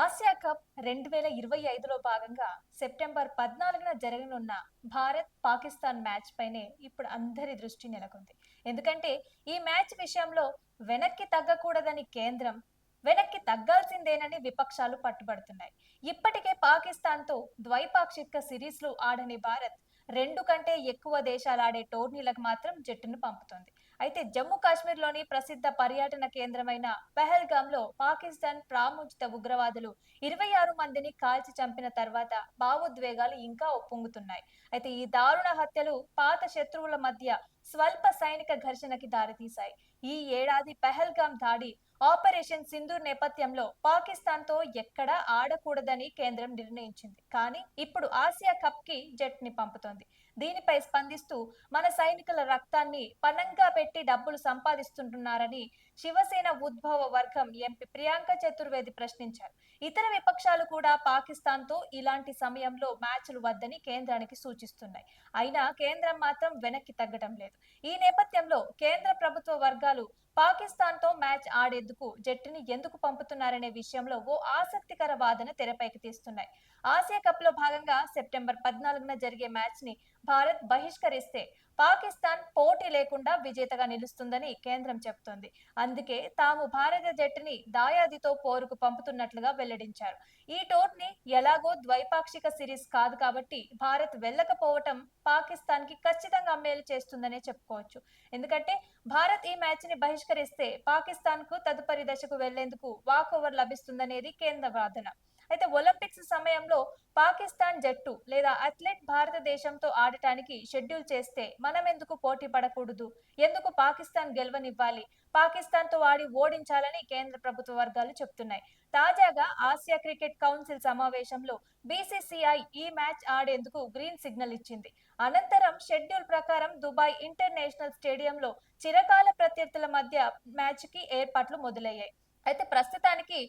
Asia cup రెండు వేల ఇరవై ఐదులో భాగంగా సెప్టెంబర్ పద్నాలుగున జరగనున్న భారత్ పాకిస్తాన్ మ్యాచ్ పైనే ఇప్పుడు అందరి దృష్టి నెలకొంది. ఎందుకంటే ఈ మ్యాచ్ విషయంలో వెనక్కి తగ్గకూడదని కేంద్రం వెనక్కి తగ్గాల్సిందేనని విపక్షాలు పట్టుబడుతున్నాయి. ఇప్పటికే పాకిస్తాన్తో ద్వైపాక్షిక సిరీస్లు ఆడని భారత్ రెండు కంటే ఎక్కువ దేశాలు ఆడే టోర్నీలకు మాత్రం జట్టును పంపుతుంది. అయితే జమ్మూ కాశ్మీర్లోని ప్రసిద్ధ పర్యటన కేంద్రమైన పెహల్గాంలో పాకిస్తాన్ ప్రాముచిత ఉగ్రవాదులు ఇరవై ఆరు మందిని కాల్చి చంపిన తర్వాత భావోద్వేగాలు ఇంకా ఒప్పొంగుతున్నాయి అయితే ఈ దారుణ హత్యలు పాత శత్రువుల మధ్య స్వల్ప సైనిక ఘర్షణకి దారితీశాయి. ఈ ఏడాది పెహల్గాం దాడి ఆపరేషన్ సింధూర్ నేపథ్యంలో పాకిస్తాన్తో ఎక్కడా ఆడకూడదని కేంద్రం నిర్ణయించింది. కానీ ఇప్పుడు ఆసియా కప్కి జట్ని పంపుతోంది. దీనిపై స్పందిస్తూ మన సైనికుల రక్తాన్ని పనంగా పెట్టి డబ్బులు సంపాదిస్తుంటున్నారని శివసేన ఉద్భవ వర్గం ఎంపీ ప్రియాంక చతుర్వేది ప్రశ్నించారు. ఇతర విపక్షాలు కూడా పాకిస్తాన్తో ఇలాంటి సమయంలో మ్యాచ్లు వద్దని కేంద్రానికి సూచిస్తున్నాయి. అయినా కేంద్రం మాత్రం వెనక్కి తగ్గడం లేదు. ఈ నేపథ్యంలో కేంద్ర ప్రభుత్వ వర్గాలు పాకిస్తాన్తో మ్యాచ్ ఆడేందుకు జట్టుని ఎందుకు పంపుతున్నారనే విషయంలో ఓ ఆసక్తికర వాదన తెరపైకి తీస్తున్నాయి. ఆసియా కప్లో భాగంగా సెప్టెంబర్ పద్నాలుగున జరిగే మ్యాచ్ని భారత్ బహిష్కరిస్తే పాకిస్తాన్ పోటీ లేకుండా విజేతగా నిలుస్తుందని కేంద్రం చెబుతోంది అందుకే తాము భారత జట్టుని దాయాదితో పోరుకు పంపుతున్నట్లుగా వెల్లడించారు. ఈ టోర్నీ ఎలాగో ద్వైపాక్షిక సిరీస్ కాదు కాబట్టి భారత్ వెళ్ళకపోవటం పాకిస్తాన్కి ఖచ్చితంగా మేలు చేస్తుందనే చెప్పుకోవచ్చు. ఎందుకంటే భారత్ ఈ మ్యాచ్ని బహిష్కరిస్తే పాకిస్తాన్కు తదుపరి దశకు వెళ్ళేందుకు వాక్ ఓవర్ లభిస్తుందనేది కేంద్ర వాదన. అయితే ఒలింపిక్స్ సమయంలో పాకిస్తాన్ జట్టు లేదా అథ్లెట్ భారతదేశంతో ఆడటానికి షెడ్యూల్ చేస్తే మనం ఎందుకు పోటీ పడకూడదు? ఎందుకు పాకిస్తాన్ గెలవనివ్వాలి? పాకిస్తాన్తో ఆడి ఓడించాలని కేంద్ర ప్రభుత్వ వర్గాలు చెప్తున్నాయి. తాజాగా ఆసియా క్రికెట్ కౌన్సిల్ సమావేశంలో బీసీసీఐ ఈ మ్యాచ్ ఆడేందుకు గ్రీన్ సిగ్నల్ ఇచ్చింది. అనంతరం షెడ్యూల్ ప్రకారం దుబాయ్ ఇంటర్నేషనల్ స్టేడియంలో చిరకాల ప్రత్యర్థుల మధ్య మ్యాచ్కి ఏర్పాట్లు మొదలయ్యాయి. అయితే ప్రస్తుతానికి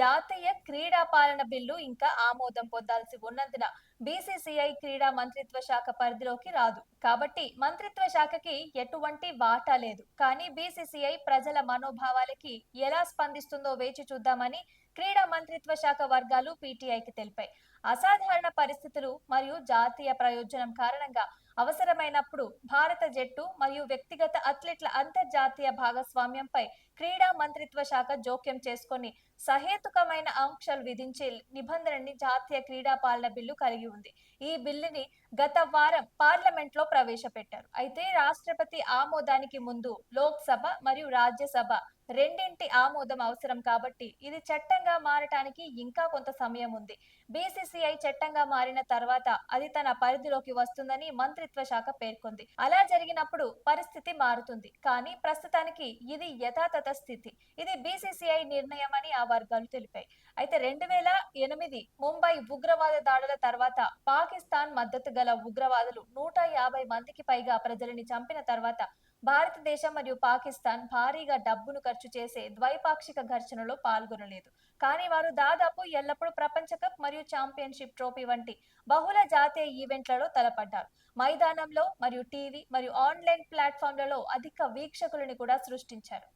జాతీయ క్రీడా పాలన బిల్లు ఇంకా ఆమోదం పొందాల్సి ఉన్నందున బీసీసీఐ క్రీడా మంత్రిత్వ శాఖ పరిధిలోకి రాదు. కాబట్టి మంత్రిత్వ శాఖకి ఎటువంటి వాటా లేదు. కానీ బీసీసీఐ ప్రజల మనోభావాలకి ఎలా స్పందిస్తుందో వేచి చూద్దామని క్రీడా మంత్రిత్వ శాఖ వర్గాలు పీటీఐకి తెలిపాయి. అసాధారణ పరిస్థితులు మరియు జాతీయ ప్రయోజనం కారణంగా అవసరమైనప్పుడు భారత జట్టు మరియు వ్యక్తిగత అథ్లెట్ల అంతర్జాతీయ భాగస్వామ్యంపై క్రీడా మంత్రిత్వ శాఖ జోక్యం చేసుకొని సహేతుకమైన ఆంక్షలు విధించే నిబంధనని జాతీయ క్రీడా పాలన బిల్లు కలిగి ఉంది. ఈ బిల్లుని గత వారం పార్లమెంట్లో ప్రవేశపెట్టారు. అయితే రాష్ట్రపతి ఆమోదానికి ముందు లోక్సభ మరియు రాజ్యసభ రెండింటి ఆమోదం అవసరం కాబట్టి ఇది చట్టంగా మారటానికి ఇంకా కొంత సమయం ఉంది. బీసీసీఐ చట్టంగా మారిన తర్వాత అది తన పరిధిలోకి వస్తుందని మంత్రిత్వ శాఖ పేర్కొంది. అలా జరిగినప్పుడు పరిస్థితి మారుతుంది. కానీ ప్రస్తుతానికి ఇది యథాతథ స్థితి. ఇది బీసీసీఐ నిర్ణయం అని ఆ వర్గాలు తెలిపాయి. అయితే రెండు వేల ఎనిమిది ముంబై ఉగ్రవాద దాడుల తర్వాత పాకిస్తాన్ మద్దతు గల ఉగ్రవాదులు నూట యాభై మందికి పైగా ప్రజలని చంపిన తర్వాత భారతదేశం మరియు పాకిస్తాన్ భారీగా డబ్బును ఖర్చు చేసే ద్వైపాక్షిక ఘర్షణలో పాల్గొనలేదు. కానీ వారు దాదాపు ఎల్లప్పుడూ ప్రపంచ కప్ మరియు ఛాంపియన్షిప్ ట్రోఫీ వంటి బహుళ జాతీయ ఈవెంట్లలో తలపడ్డారు. మైదానంలో మరియు టీవీ మరియు ఆన్లైన్ ప్లాట్ఫామ్లలో అధిక వీక్షకులని కూడా సృష్టించారు.